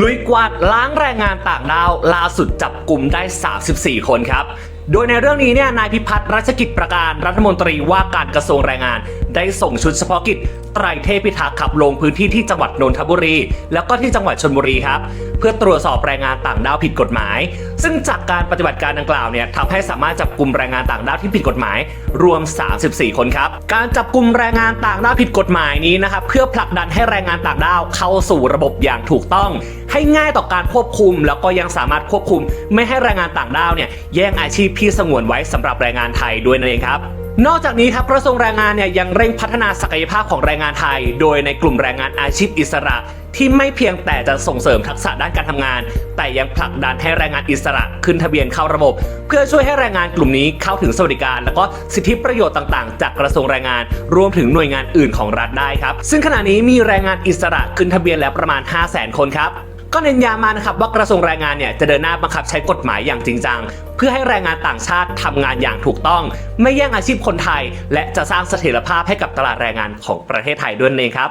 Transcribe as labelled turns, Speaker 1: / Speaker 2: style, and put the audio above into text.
Speaker 1: ลุยกวาดล้างแรงงานต่างด้าวล่าสุดจับกลุ่มได้ 34 คนครับ โดยในเรื่องนี้เนี่ยนายพิพัฒน์รัชกิจประการรัฐมนตรีว่าการกระทรวงแรงงาน ได้ส่งชุดเฉพาะกิจไตรเทพพิทักษ์ขับลงพื้นที่ที่จังหวัดนนทบุรี แล้วก็ที่จังหวัดชนบุรีครับ เพื่อตรวจสอบแรงงานต่างด้าวผิดกฎหมาย ซึ่งจากการปฏิบัติการดังกล่าวเนี่ยทำให้สามารถจับกลุ่มแรงงานต่างด้าวที่ผิดกฎหมาย รวม 34 คนครับ การจับกลุ่มแรงงานต่างด้าวผิดกฎหมายนี้นะครับเพื่อผลักดันให้แรงงานต่างด้าวเข้าสู่ระบบอย่างถูกต้อง ให้ง่ายต่อการควบคุม แล้วก็ยังสามารถควบคุม ไม่ให้แรงงานต่างด้าวเนี่ยแย่งอาชีพที่สงวนไว้สำหรับแรงงานไทยด้วยนั่นเองครับ นอกจากนี้ครับกระทรวงแรงงานเนี่ยยังเร่งพัฒนาศักยภาพของแรงงานไทย โดยในกลุ่มแรงงานอาชีพอิสระที่ไม่เพียงแต่จะส่งเสริมทักษะด้านการทำงาน แต่ยังผลักดันให้แรงงานอิสระขึ้นทะเบียนเข้าระบบ เพื่อช่วยให้แรงงานกลุ่มนี้เข้าถึงสวัสดิการ แล้วก็สิทธิประโยชน์ต่างๆ จากกระทรวงแรงงาน รวมถึงหน่วยงานอื่นของรัฐได้ครับ ซึ่งขณะนี้มีแรงงานอิสระขึ้นทะเบียนแล้วประมาณ 5 0 0 0 0 0 คนครับ ก็เน้นย้ำมานะครับว่ากระทรวงแรงงานเนี่ยจะเดินหน้าบังคับใช้กฎหมายอย่างจริงจัง เพื่อให้แรงงานต่างชาติทำงานอย่างถูกต้อง ไม่แย่งอาชีพคนไทย และจะสร้างเสถียรภาพให้กับตลาดแรงงานของประเทศไทยด้วยนั่นเองครับ